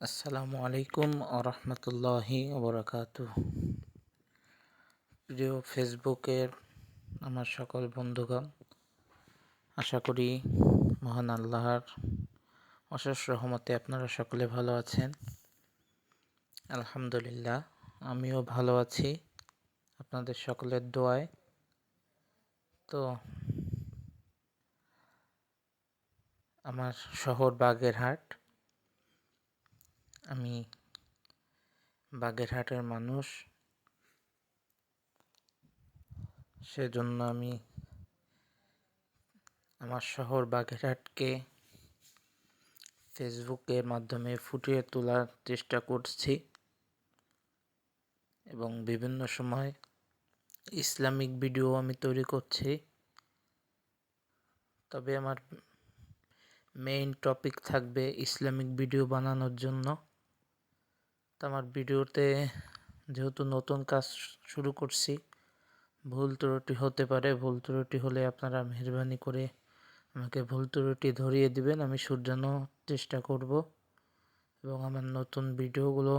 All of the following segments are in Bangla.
আসসালামু আলাইকুম আরহামতুল্লাহি ওবরাকাতু প্রিয় ফেসবুকের আমার সকল বন্ধুগণ, আশা করি মহান আল্লাহর অশেষ রহমতে আপনারা সকলে ভালো আছেন। আলহামদুলিল্লাহ, আমিও ভালো আছি আপনাদের সকলের দোয়ায়। তো আমার শহর বাগেরহাট আমি বাগেরহাটের মানুষ, সেজন্য আমি আমার শহর বাগেরহাটকে ফেসবুকের মাধ্যমে ফুটিয়ে তোলার চেষ্টা করছি এবং বিভিন্ন সময় ইসলামিক ভিডিও আমি তৈরি করছি। তবে আমার মেইন টপিক থাকবে ইসলামিক ভিডিও বানানোর জন্য। আমার ভিডিওতে যেহেতু নতুন কাজ শুরু করছি, ভুল ত্রুটি হতে পারে, ভুল ত্রুটি হলে আপনারা মেহরবানি করে আমাকে ভুল ত্রুটি ধরিয়ে দিবেন, আমি শুধরানোর চেষ্টা করব। এবং আমার নতুন ভিডিওগুলো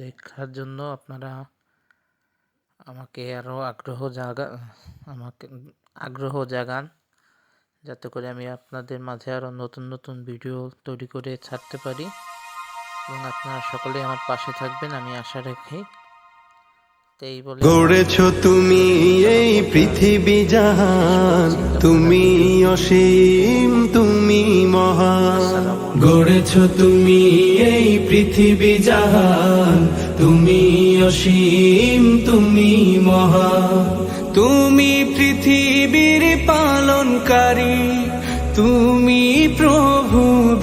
দেখার জন্য আপনারা আমাকে আরও আগ্রহ জাগা, আমাকে আগ্রহ জাগান, যাতে করে আমি আপনাদের মাঝে আরও নতুন নতুন ভিডিও তৈরি করে ছাড়তে পারি। এবং আপনারা সকলেই আমার পাশে থাকবেন, আমি আশা রাখি। গড়েছ তুমি এই পৃথিবী জাহান, তুমি অসীম, তুমি মহান। গড়েছ তুমি এই পৃথিবী জাহান, তুমি অসীম, তুমি মহান। তুমি পৃথিবীর পালনকারী, তুমি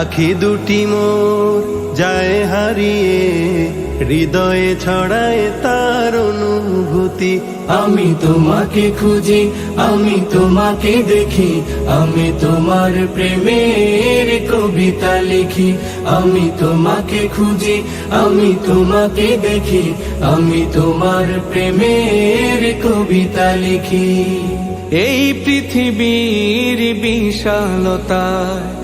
আখি দুটি মোর যায় হারিয়ে, হৃদয়ে ছড়ায় তার অনুভূতি। আমি তোমাকে খুঁজি, আমি তোমাকে দেখি, আমি তোমার প্রেমের কবিতা লিখি। আমি তোমাকে খুঁজি, আমি তোমাকে দেখি, আমি তোমার প্রেমের কবিতা লিখি। এই পৃথিবীর বিশালতায়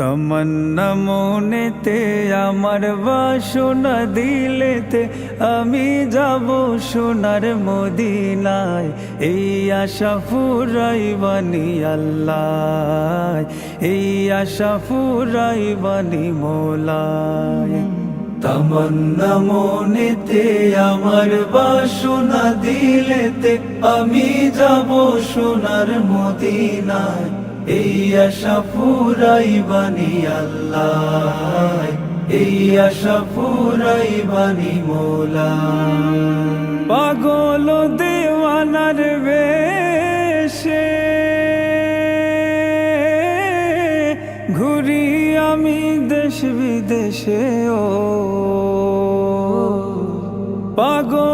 তমন্না মনেতে আমার বাসনা দিলেতে আমি যাব সোনার মদিনায়। এই আশা ফুরাই বানি আল্লাহ, এই আশা ফুরাই বানি মোলায়। তমন্না মনেতে আমার বাসনা দিলেতে আমি যাব সোনার মদিনায়। এই আশা ফুরাই বানি আল্লাহ এই আশা ফুরাই বানি মোলা। পাগল দেওয়ানার বেশে ঘুরি আমি দেশ বিদেশে ও পাগল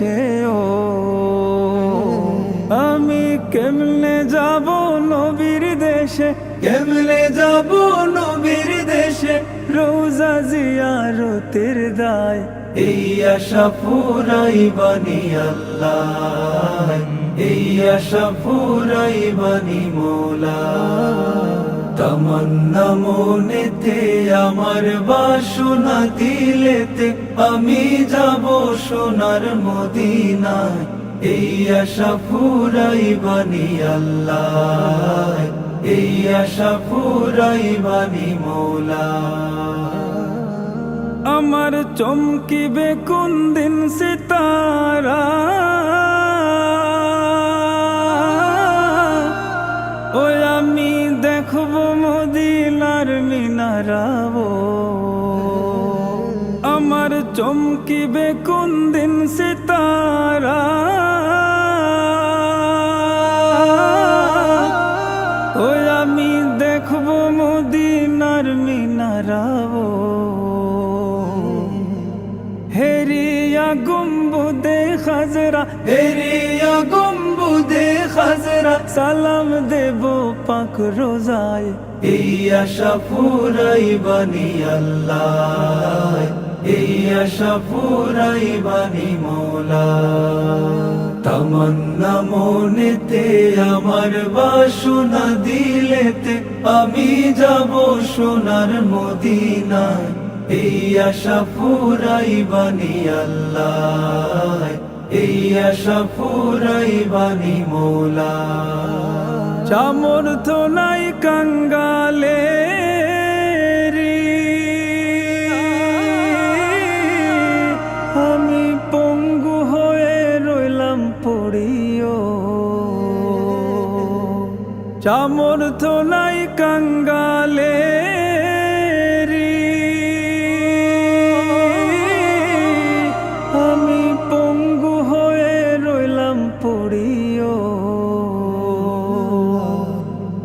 বিদেশে ও। আমি কেমনে যাব নবীর দেশে? কেমনে যাব নবীর দেশে? রোজা জিয়ারতের দায়। এই আশা ফুরাই বানি আল্লাহ। এই আশা ফুরাই বানি মোলা। তমন্না মনেতে আমার বাসনা দিলেতে আমি যাব সোনার মদিনায়। এই আশা ফুরাই বানি আল্লাহ, এই আশা ফুরাই বানি মোলা। আমার চমকিবে কোন দিন সিতারা মিনারাবো আমার চমকিবে কোন দিন সিতারা। ওই আমি দেখব মদিনার মিনারাবো। হেরিয়া গম্বুদে গম্বুদে খাজরা সালাম দেব পাক রোজায়। এই আশা ফুরাই বানি আল্লাহ। এই আশা ফুরাই বানি মোলা। তমন্না মনেতে আমার বাসনা দিলেতে আমি যাব সোনার মদিনায়। এই আশা ফুরাই বানি আল্লাহ। ফুরাই চামর তো নাই কাঙ্গালে আমি পঙ্গু হয়ে রইলাম পড়িও। চামর তো নাই কাঙ্গালে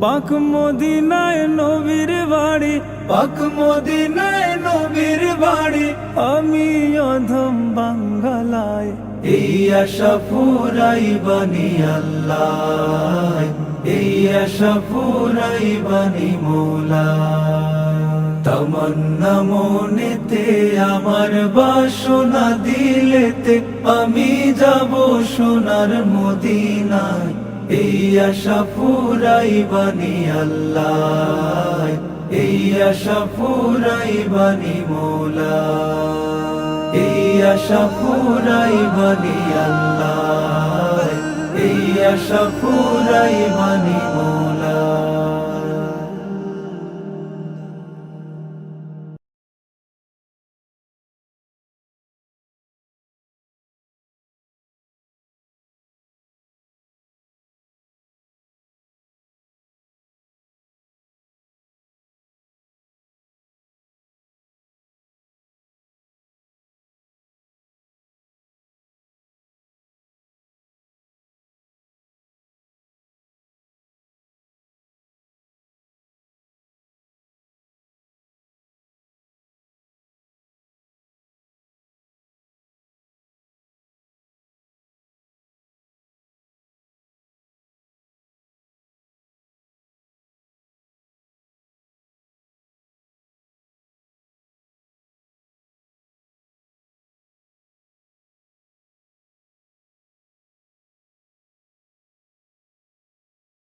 পাক মদিনায় নবীর বাড়ি। পাক মদিনায় নবীর বাড়ি। আমি অধম বাঙ্গালায়। এই আশা ফুরাই বানি আল্লাহ। এই আশা ফুরাই বানি মোলা। তমন্না মনেতে আমার বাসনা দিলেতে আমি যাব সোনার মদিনায়। এই আশা ফুরাই বানি আল্লাহ, এই আশা ফুরাই বানি মোলা, এই আশা ফুরাই বানি আল্লাহ, এই আশা ফুরাই বানি মোলা।